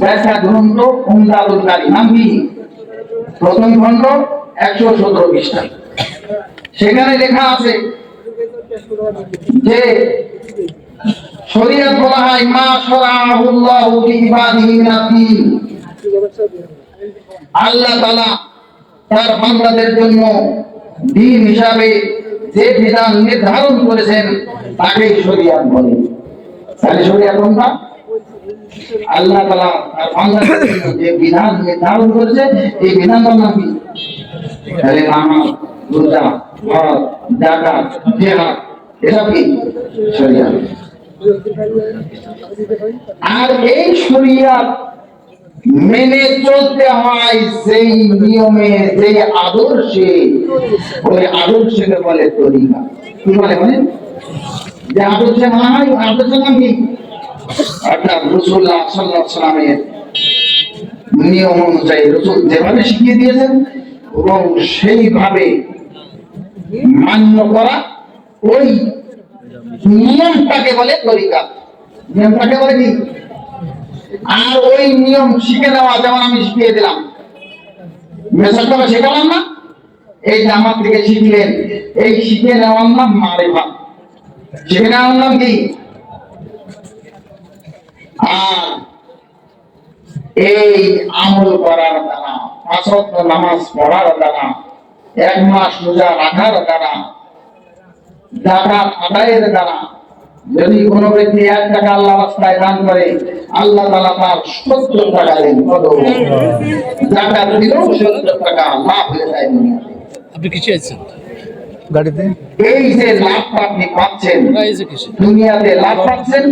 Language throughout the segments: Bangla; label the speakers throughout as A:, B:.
A: ব্যাখ্যা গ্রন্থ উমদাবুলকারী নাম প্রথম খণ্ড, একশো সতেরো পৃষ্ঠা। সেখানে লেখা আছে যে শরীয়ত বলা হয় মা মিনাদ-দ্বীন আল্লাহ তাআলা তার বান্দাদের জন্য দিন হিসাবে যে বিধান নির্ধারণ করেছেন তাকে শরীয়ত বলে। তাহলে শরীয়ত কোনটা? আল্লাহ যে বিধান নির্ধারণ করেছে, এই কি? তাহলে রোজা জাকাত এসব কি? শরীয়ত। আর এই মেনে চলতে হয় সেই নিয়মে সেই আদর্শে। ওই আদর্শকে বলে তরিকা। কি বলে মানে যে আদর্শে মানা হয় ওই আদর্শের নাম কি? অর্থাৎ রসুল্লাহ সাল্লাহ সাল্লামের নিয়ম অনুযায়ী রসুল যেভাবে শিখিয়ে দিয়েছেন এবং সেইভাবে মান্য করা ওই নিয়মটাকে বলে তরিকা। নিয়মটাকে বলে কি? আর ওই নিয়ম শিখে নেওয়া যেমন আমি শিখিয়ে দিলাম। মেসেজটা শেখালাম না? এই যে আমার থেকে শিখলেন, এই শিখে নেওয়ার নাম মারে ভাব শিখে নেওয়ার নাম কি? আর এই আমল করার দ্বারা নামাজ পড়ার দ্বারা এক মাস রোজা রাখার দ্বারা জাকাত আদায়ের দ্বারা যদি কোনো ব্যক্তি এক টাকা আল্লাহ রাস্তায় দান করে আল্লাহ তাআলা তার সত্তর টাকা দেন কত? জাকাত দিলেও সত্তর টাকা লাভ হয়ে যায় দুনিয়াতে।
B: আপনি কি চাইছেন
C: গাড়িতে?
A: এই যে লাভটা আপনি পাচ্ছেন দুনিয়াতে লাভ পাচ্ছেন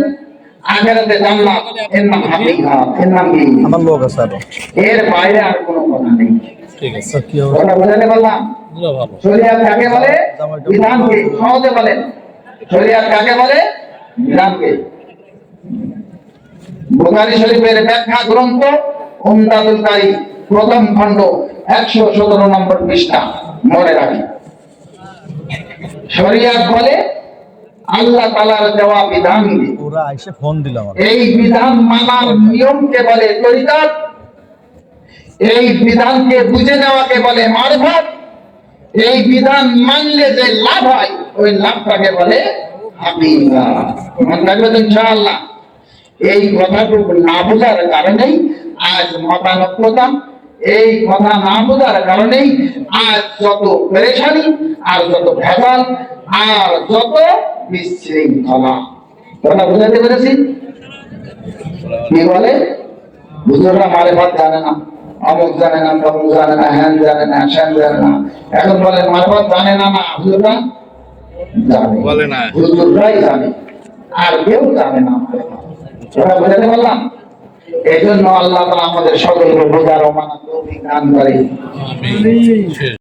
A: আখেরাতে জান্নাত এর নাম হাকিকা এর নাম কি
C: আমার লোক আছে আরও।
A: এর বাইরে আর কোনো কথা নেই।
B: ঠিক আছে
C: কি অবস্থা?
A: কথা বুঝাতে পারলাম শরিয়াত কাকে বলে? বিধানকে সহজে বলেন। শরিয়াত কাকে বলে? বিধানকে বুখারী শরীফের ব্যাখ্যা গ্রন্থ উমদাদুল কারি প্রথম খণ্ড একশো সতেরো নম্বর পৃষ্ঠা। মনে রাখি। শরিয়াত বলে আল্লাহ তালার দেওয়া বিধানকে
C: ওরা আইসে ফোন দিল
A: এই বিধান মানার নিয়মকে বলে তরিকাত এই বিধানকে বুঝে নেওয়াকে বলে মারফত। এই বিধান মানলে যে লাভ হয় ওই লাভটাকে বলে ইনশাআল্লাহ। এই কথাটুকু না বোঝার কারণেই আজ মতানক্যতা। এই কথা না বোঝার কারণেই আজ যত পেরেশানি আর যত ভেজাল আর যত বিশৃঙ্খলা। কথা বুঝাতে পেরেছি? কি বলে? বুজুর্গরা মারে ভাত জানে না অমুক জানে না তমুক জানে না হ্যান জানে না শ্যান জানে না। এখন বলে জানে না না হুজুররা জানে।
B: বলে না।
A: হুজুররাই জানে আর কেউ জানে না ওরা বুঝাতে পারলাম? এই জন্য আল্লাহ আমাদের সকলকে বোঝার তৌফিক দান করে